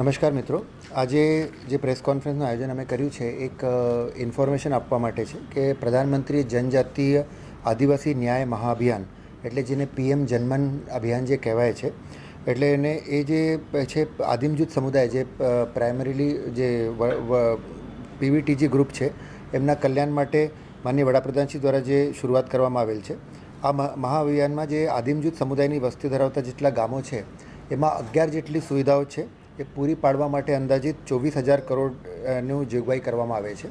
નમસ્કાર મિત્રો. આજે જે પ્રેસ કોન્ફરન્સનું આયોજન અમે કર્યું છે, એક ઇન્ફોર્મેશન આપવા માટે છે કે પ્રધાનમંત્રી જનજાતીય આદિવાસી ન્યાય મહાઅભિયાન, એટલે જેને પીએમ જનમન અભિયાન જે કહેવાય છે, એટલે એને એ જે છે આદિમ જૂથ સમુદાય જે પ્રાઇમરીલી જે પીવીટીજી ગ્રુપ છે, એમના કલ્યાણ માટે માનનીય વડાપ્રધાનશ્રી દ્વારા જે શરૂઆત કરવામાં આવેલ છે, આ મહા- મહાઅભિયાનમાં જે આદિમ સમુદાયની વસ્તી ધરાવતા જેટલા ગામો છે, એમાં અગિયાર જેટલી સુવિધાઓ છે એ પૂરી પાડવા માટે અંદાજિત ચોવીસ હજાર કરોડનું જોગવાઈ કરવામાં આવે છે.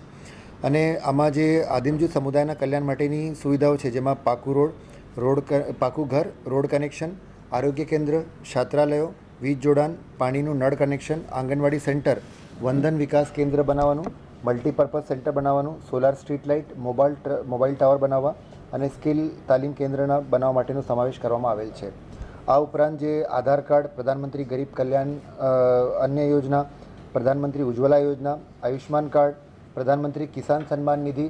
અને આમાં જે આદિમ જૂથ સમુદાયના કલ્યાણ માટેની સુવિધાઓ છે, જેમાં પાકું રોડ રોડ પાકું ઘર, રોડ કનેક્શન, આરોગ્ય કેન્દ્ર છાત્રાલયો વીજ જોડાણ, પાણીનું નળ કનેક્શન, આંગણવાડી સેન્ટર, વંદન વિકાસ કેન્દ્ર બનાવવાનું, મલ્ટીપર્પઝ સેન્ટર બનાવવાનું, solar street light mobile mobile tower બનાવવા અને સ્કિલ તાલીમ કેન્દ્રના બનાવવા માટેનો સમાવેશ કરવામાં આવેલ છે. આ ઉપરાંત જે આધાર કાર્ડ, પ્રધાનમંત્રી ગરીબ કલ્યાણ અન્ય યોજના, પ્રધાનમંત્રી ઉજ્જવલા યોજના આયુષ્માન કાર્ડ, પ્રધાનમંત્રી કિસાન સન્માન નિધિ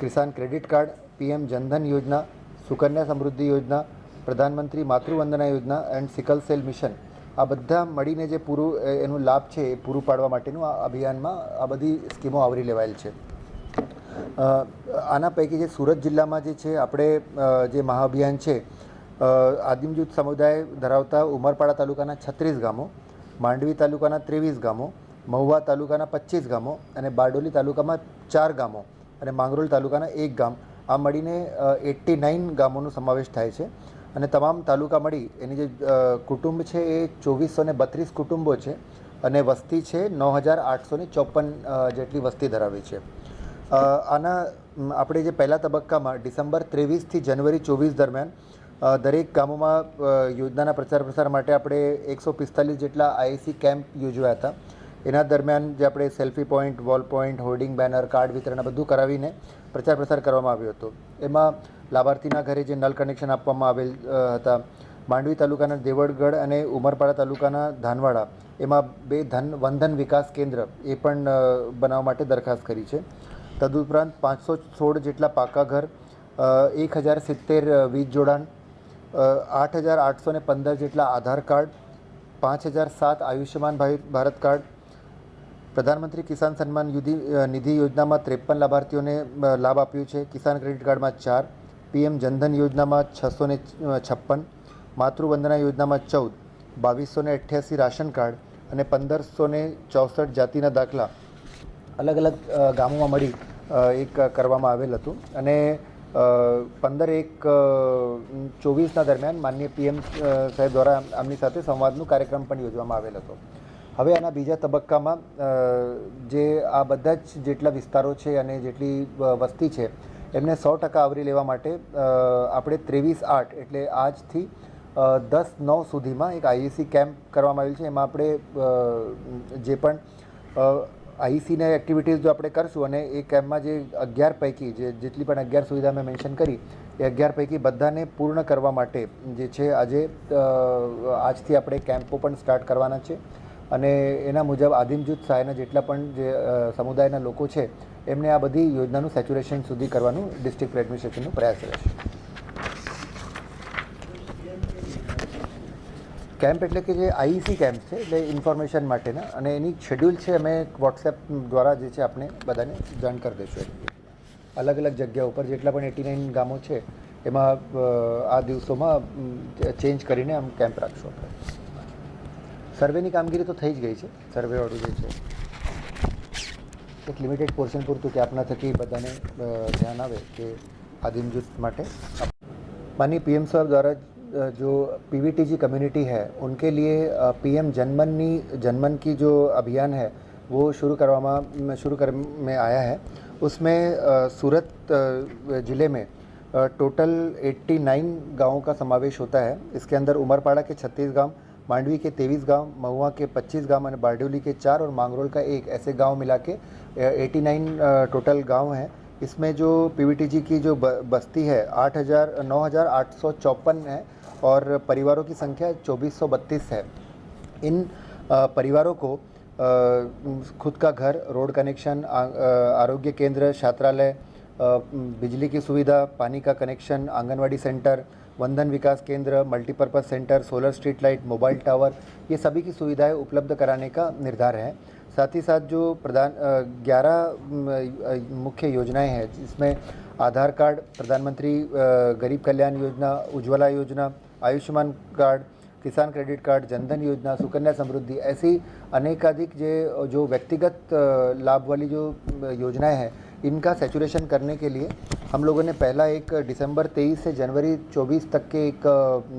કિસાન ક્રેડિટ કાર્ડ, પીએમ જનધન યોજના, સુકન્યા સમૃદ્ધિ યોજના, પ્રધાનમંત્રી માતૃવંદના યોજના એન્ડ સિકલ સેલ મિશન. આ બધા મળીને જે પૂરું એનું લાભ છે એ પૂરું પાડવા માટેનું આ અભિયાનમાં આ બધી સ્કીમો આવરી લેવાયેલ છે. આના પૈકી જે સુરત જિલ્લામાં જે છે, આપણે જે મહાઅભિયાન છે આદિમ જૂથ સમુદાય ધરાવતા ઉમરપાડા તાલુકાના છત્રીસ ગામો, માંડવી તાલુકાના ત્રેવીસ ગામો, મહુવા તાલુકાના પચીસ ગામો અને બારડોલી તાલુકામાં ચાર ગામો અને માંગરોળ તાલુકાના એક ગામ. આ મળીને એટ્ટી નાઇન ગામોનો સમાવેશ થાય છે. અને તમામ તાલુકા મળી એની જે કુટુંબ છે એ ચોવીસો ને બત્રીસ કુટુંબો છે અને વસ્તી છે નવ હજાર આઠસો ને ચોપન જેટલી વસ્તી ધરાવે છે. આના આપણે જે પહેલા તબક્કામાં ડિસેમ્બર ત્રેવીસથી જનવરી ચોવીસ દરમિયાન દરેક ગામોમાં યોજનાના પ્રચાર પ્રસાર માટે આપણે એકસો પિસ્તાલીસ જેટલા આઈસી કેમ્પ યોજ્યા હતા. એના દરમિયાન જે આપણે selfie point, wall point, hoarding banner, card વિતરણ બધું કરાવીને પ્રચાર પ્રસાર કરવામાં આવ્યો હતો. એમાં લાભાર્થીના ઘરે જે નલ કનેક્શન આપવામાં આવેલ હતા, માંડવી તાલુકાના દેવળગઢ અને ઉમરપાડા તાલુકાના ધાનવાડા, એમાં બે ધન, વંધન વિકાસ કેન્દ્ર એ પણ બનાવવા માટે દરખાસ્ત કરી છે. તદુપરાંત પાંચસો સોળ જેટલા પાકા ઘર એક હજાર સિત્તેર વીજ જોડાણ આઠ હજાર આઠસો ને પંદર જેટલા આધાર કાર્ડ, પાંચ હજાર સાત આયુષ્યમાન ભારત કાર્ડ, પ્રધાનમંત્રી કિસાન સન્માન નિધિ યોજનામાં ત્રેપન લાભાર્થીઓને લાભ આપ્યો છે. કિસાન ક્રેડિટ કાર્ડમાં ચાર, પીએમ જનધન યોજનામાં છસો ને છપ્પન, માતૃવંદના યોજનામાં ચૌદ, બાવીસો ને અઠ્યાસી રાશન કાર્ડ અને પંદરસો ને ચોસઠ જાતિના દાખલા અલગ અલગ ગામોમાં મળી એક કરવામાં આવેલ હતું. અને પંદર એક ચોવીસના દરમિયાન માનનીય પીએમ સાહેબ દ્વારા આમની સાથે સંવાદનું કાર્યક્રમ પણ યોજવામાં આવેલ હતો. હવે આના બીજા તબક્કામાં જે આ બધા જ જેટલા વિસ્તારો છે અને જેટલી વસ્તી છે, એમને સો ટકા આવરી લેવા માટે આપણે ત્રેવીસ આઠ એટલે આજથી દસ નવ સુધીમાં એક આઈએસી કેમ્પ કરવામાં આવેલ છે. એમાં આપણે જે પણ આઈસીને એક્ટિવિટીઝ જો આપણે કરશું અને એ કેમ્પમાં જે અગિયાર પૈકી જે જેટલી પણ અગિયાર સુવિધા મેં મેન્શન કરી, એ અગિયાર પૈકી બધાને પૂર્ણ કરવા માટે જે છે આજે આજથી આપણે કેમ્પો પણ સ્ટાર્ટ કરવાના છે. અને એના મુજબ આદિમ જૂથ સહાયના જેટલા પણ જે સમુદાયના લોકો છે, એમને આ બધી યોજનાનું સેચ્યુરેશન સુધી કરવાનું ડિસ્ટ્રિક્ટ એડમિનિસ્ટ્રેશનનો પ્રયાસ રહેશે. કેમ્પ એટલે કે જે આઈસી કેમ્પ છે, એટલે ઇન્ફોર્મેશન માટેના. અને એની શેડ્યુલ છે, અમે વોટ્સએપ દ્વારા જે છે આપણે બધાને જાણ કરી દઈશું અલગ અલગ જગ્યા ઉપર જેટલા પણ એટી નાઇન ગામો છે, એમાં આ દિવસોમાં ચેન્જ કરીને આમ કેમ્પ રાખશું આપણે. સર્વેની કામગીરી તો થઈ જ ગઈ છે, સર્વેવાળું જે છે. એક લિમિટેડ પોર્શન પૂરતું કે આપના થકી બધાને ધ્યાન આવે કે આદિમ જૂથ માટે માની પીએમ સાહેબ દ્વારા જ जो पीवीटीजी कम्युनिटी है, उनके लिए पीएम जनमन जनमन की जो अभियान है, वो शुरू करवा शुरू कर, में आया है। उसमें सूरत ज़िले में टोटल 89 गाँवों का समावेश होता है। इसके अंदर उमरपाड़ा के 36 गाँव, मांडवी के 23 गाँव, महुआ के 25 गाँव और बारडोली के चार और मांगरोल का एक ऐसे गाँव मिला के एटी टोटल गाँव हैं। इसमें जो पीवीटीजी की जो बस्ती है, आठ हज़ार, नौ हज़ार आठ सौ चौपन है और परिवारों की संख्या चौबीस सौ बत्तीस है। इन परिवारों को खुद का घर, रोड कनेक्शन आरोग्य केंद्र, छात्रालय बिजली की सुविधा, पानी का कनेक्शन, आंगनवाड़ी सेंटर, वंदन विकास केंद्र multipurpose centre, solar street light, mobile tower, ये सभी की सुविधाएँ उपलब्ध कराने का निर्धार है। साथ ही साथ जो प्रधान ग्यारह मुख्य योजनाएँ हैं, जिसमें आधार कार्ड, प्रधानमंत्री गरीब कल्याण योजना, उज्ज्वला योजना, आयुष्मान कार्ड, किसान क्रेडिट कार्ड, जनधन योजना, सुकन्या समृद्धि, ऐसी अनेकाधिक जे, जो व्यक्तिगत लाभ वाली जो योजनाएँ हैं, इनका सेचुरेशन करने के लिए हम लोगों ने पहला एक दिसंबर 23 से जनवरी 24 तक के एक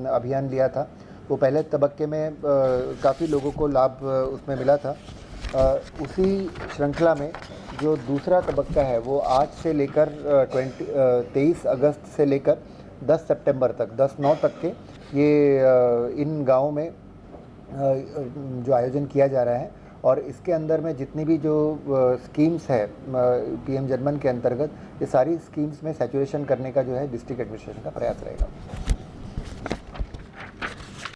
अभियान लिया था। वो पहले तबक्के में काफ़ी लोगों को लाभ उसमें मिला था। उसी श्रृंखला में जो दूसरा तबक्का है, वो आज से लेकर ट्वेंटी तेईस अगस्त से लेकर 10 सितंबर तक 10 नौ तक के ये इन गाँवों में जो आयोजन किया जा रहा है। और इसके अंदर में जितनी भी जो स्कीम्स है पीएम जनमन के अंतर्गत, ये सारी स्कीम्स में सैचुरेशन करने का जो है, डिस्ट्रिक्ट एडमिनिस्ट्रेशन का प्रयास रहेगा।